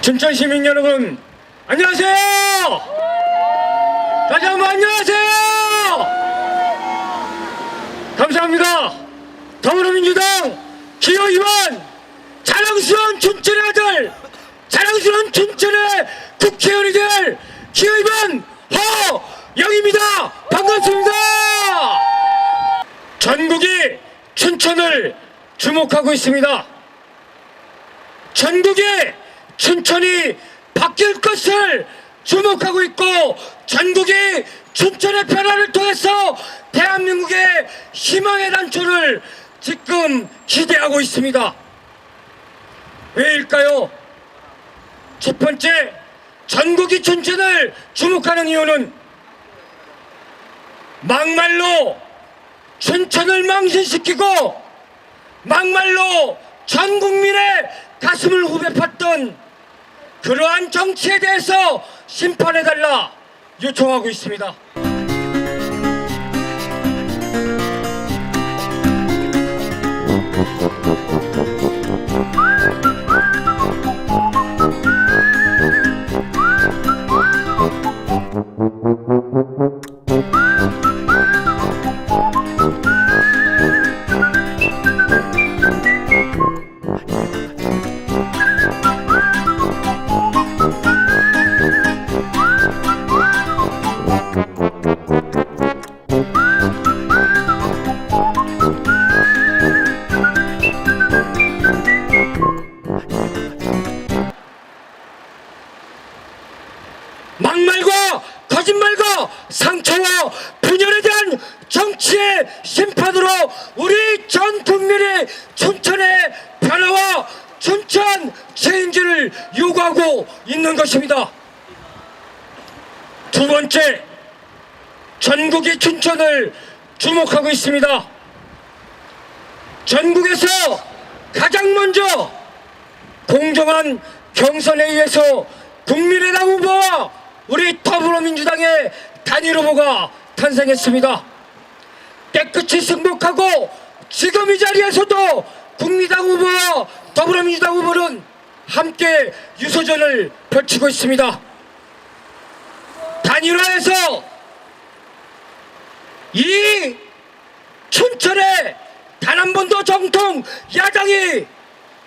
춘천 시민 여러분 안녕하세요. 다시 한번 안녕하세요. 감사합니다. 더불어민주당 기호위원 자랑스러운 춘천의 아들 자랑스러운 춘천의 국회의원이 될 기호위원 허영입니다. 반갑습니다. 전국이 춘천을 주목하고 있습니다. 전국이 춘천이 바뀔 것을 주목하고 있고 전국이 춘천의 변화를 통해서 대한민국의 희망의 단초를 지금 기대하고 있습니다. 왜일까요? 첫 번째, 전국이 춘천을 주목하는 이유는 막말로 춘천을 망신시키고 막말로 전 국민의 가슴을 후벼 팠던 그러한 정치에 대해서 심판해달라 요청하고 있습니다. 국민의 춘천의 변화와 춘천 체인지를 요구하고 있는 것입니다. 두 번째, 전국이 춘천을 주목하고 있습니다. 전국에서 가장 먼저 공정한 경선에 의해서 국민의당 후보와 우리 더불어민주당의 단일 후보가 탄생했습니다. 깨끗이 승복하고 지금 이 자리에서도 국민당 후보와 더불어민주당 후보는 함께 유소전을 펼치고 있습니다. 단일화해서 이 춘천에 단 한 번도 정통 야당이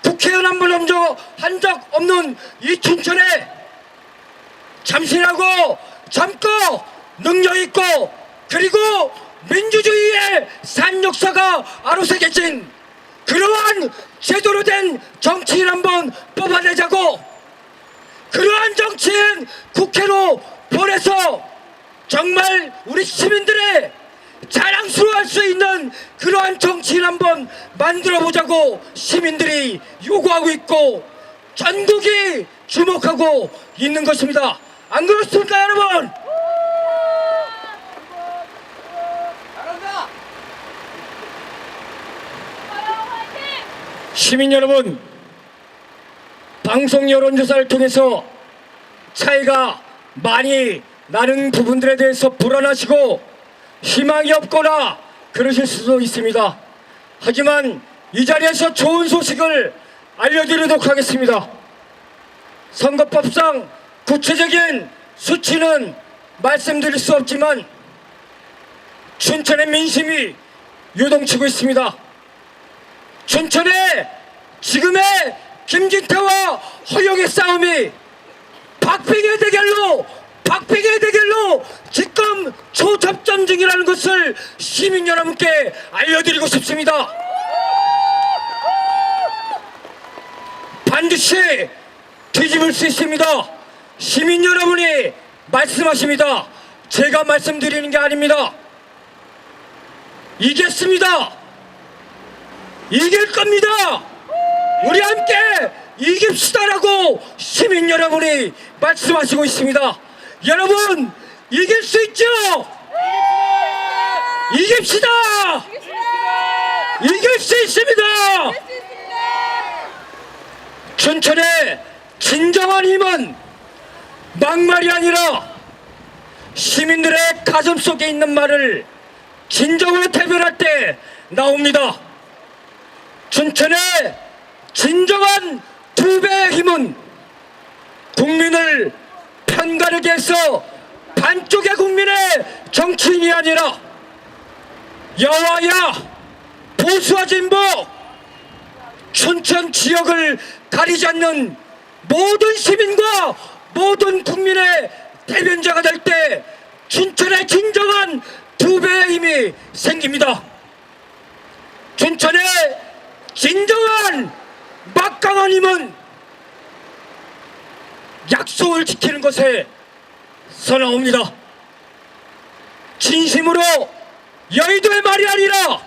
국회의원 한번한적 없는 이 춘천에 참신하고 젊고 능력 있고 그리고 민주주의의 산 역사가 아로새겨진 그러한 제대로 된 정치인 한번 뽑아내자고 그러한 정치인 국회로 보내서 정말 우리 시민들의 자랑스러워할 수 있는 그러한 정치인 한번 만들어 보자고 시민들이 요구하고 있고 전국이 주목하고 있는 것입니다. 안 그렇습니까, 여러분? 시민 여러분, 방송 여론조사를 통해서 차이가 많이 나는 부분들에 대해서 불안하시고 희망이 없거나 그러실 수도 있습니다. 하지만 이 자리에서 좋은 소식을 알려드리도록 하겠습니다. 선거법상 구체적인 수치는 말씀드릴 수 없지만 춘천의 민심이 요동치고 있습니다. 춘천의 지금의 김진태와 허영의 싸움이 박빙의 대결로 박빙의 대결로 지금 초접전 중이라는 것을 시민 여러분께 알려드리고 싶습니다. 반드시 뒤집을 수 있습니다. 시민 여러분이 말씀하십니다. 제가 말씀드리는 게 아닙니다. 이겼습니다. 이길 겁니다. 우리 함께 이깁시다라고 시민 여러분이 말씀하시고 있습니다. 여러분 이길 수 있죠? 이깁시다. 이길 수 있습니다. 춘천의 진정한 힘은 막말이 아니라 시민들의 가슴 속에 있는 말을 진정으로 대변할 때 나옵니다. 춘천의 진정한 두 배의 힘은 국민을 편가르게 해서 반쪽의 국민의 정치인이 아니라 여와야 보수와 진보 춘천 지역을 가리지 않는 모든 시민과 모든 국민의 대변자가 될 때 춘천의 진정한 두 배의 힘이 생깁니다. 춘천의 진정한 막강한 힘은 약속을 지키는 것에 서나옵니다. 진심으로 여의도의 말이 아니라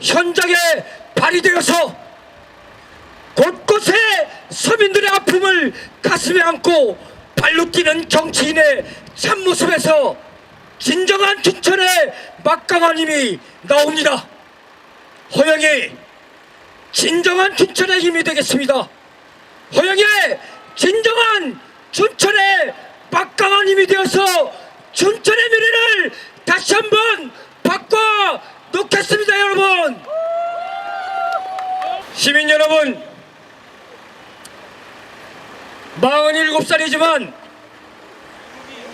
현장에 발휘되어서 곳곳에 서민들의 아픔을 가슴에 안고 발로 뛰는 정치인의 참모습에서 진정한 춘천의 막강한 힘이 나옵니다. 허영이 진정한 춘천의 힘이 되겠습니다. 허영의 진정한 춘천의 막강한 힘이 되어서 춘천의 미래를 다시 한번 바꿔 놓겠습니다, 여러분. 시민 여러분, 47살이지만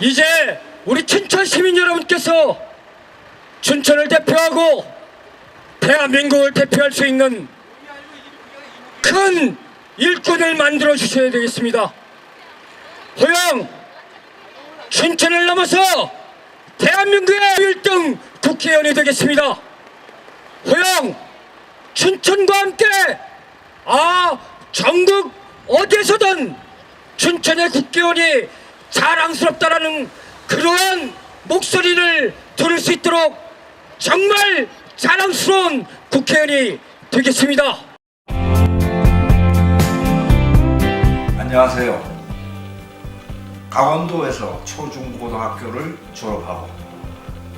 이제 우리 춘천 시민 여러분께서 춘천을 대표하고 대한민국을 대표할 수 있는 큰 일꾼을 만들어 주셔야 되겠습니다. 호영 춘천을 넘어서 대한민국의 1등 국회의원이 되겠습니다. 호영 춘천과 함께 아 전국 어디에서든 춘천의 국회의원이 자랑스럽다라는 그러한 목소리를 들을 수 있도록 정말 자랑스러운 국회의원이 되겠습니다. 안녕하세요. 강원도에서 초중고등학교를 졸업하고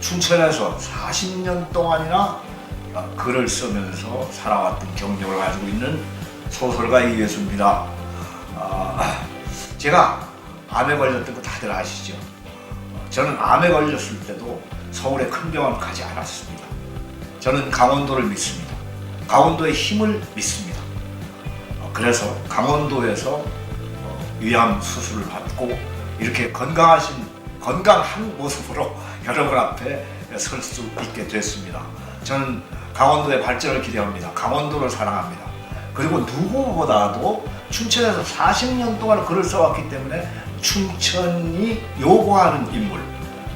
춘천에서 40년 동안이나 글을 쓰면서 살아왔던 경력을 가지고 있는 소설가 이예수입니다. 아, 제가 암에 걸렸던 거 다들 아시죠? 저는 암에 걸렸을 때도 서울의 큰 병원 가지 않았습니다. 저는 강원도를 믿습니다. 강원도의 힘을 믿습니다. 어, 그래서 강원도에서 어, 위암 수술을 받고 이렇게 건강하신 건강한 모습으로 여러분 앞에 설 수 있게 됐습니다. 저는 강원도의 발전을 기대합니다. 강원도를 사랑합니다. 그리고 누구보다도 춘천에서 40년 동안 글을 써왔기 때문에 춘천이 요구하는 인물,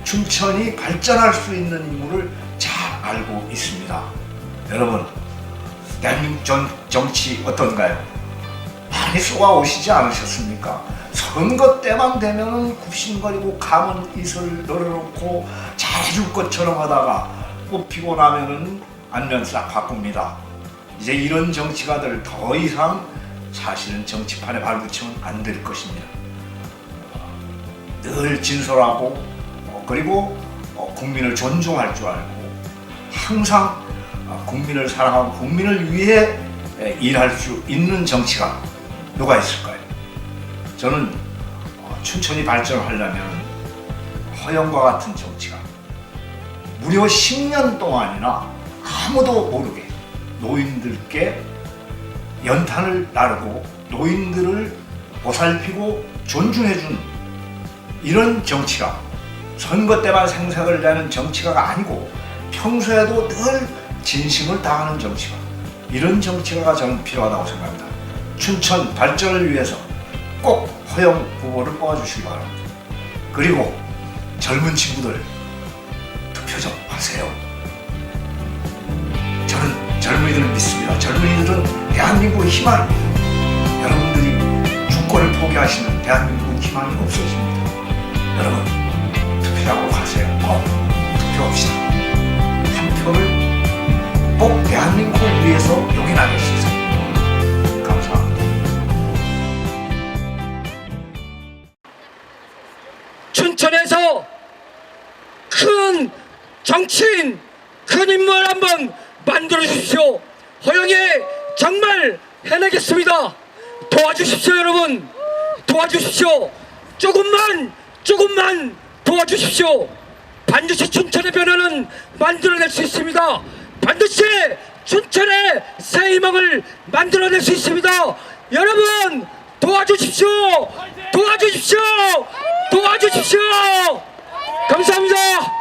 춘천이 발전할 수 있는 인물을 잘 알고 있습니다. 여러분, 대한민국 전 정치 어떤가요? 많이 쏘아 오시지 않으셨습니까? 선거 때만 되면은 굽신거리고 감은 이슬 널어놓고 잘해줄 것처럼 하다가 뽑히고 나면은 안면 싹 바꿉니다. 이제 이런 정치가들 더 이상 사실은 정치판에 발붙이면 안 될 것입니다. 늘 진솔하고 어, 그리고 어, 국민을 존중할 줄 알고 항상 어, 국민을 사랑하고 국민을 위해 에, 일할 수 있는 정치가 누가 있을까요? 저는 어, 춘천이 발전을 하려면 허영과 같은 정치가 무려 10년 동안이나 아무도 모르게 노인들께 연탄을 나르고 노인들을 보살피고 존중해준 이런 정치가 선거 때만 생색을 내는 정치가가 아니고 평소에도 늘 진심을 다하는 정치가 이런 정치가가 저는 필요하다고 생각합니다. 춘천 발전을 위해서 꼭 허영 후보를 뽑아주시기 바랍니다. 그리고 젊은 친구들 투표 좀 하세요. 저는 젊은이들을 믿습니다. 젊은이들은 대한민국의 희망입니다. 여러분들이 주권을 포기하시면 대한민국 희망이 없어집니다. 여러분 투표하고 가세요. 꼭 투표합시다. 한 표를 꼭 대한민국을 위해서 주세요. 정치인, 큰 인물 한번 만들어 주십시오. 허영에 정말 해내겠습니다. 도와주십시오 여러분. 도와주십시오. 조금만 조금만 도와주십시오. 반드시 춘천의 변화는 만들어낼 수 있습니다. 반드시 춘천의 새 희망을 만들어낼 수 있습니다. 여러분 도와주십시오. 도와주십시오. 도와주십시오. 감사합니다.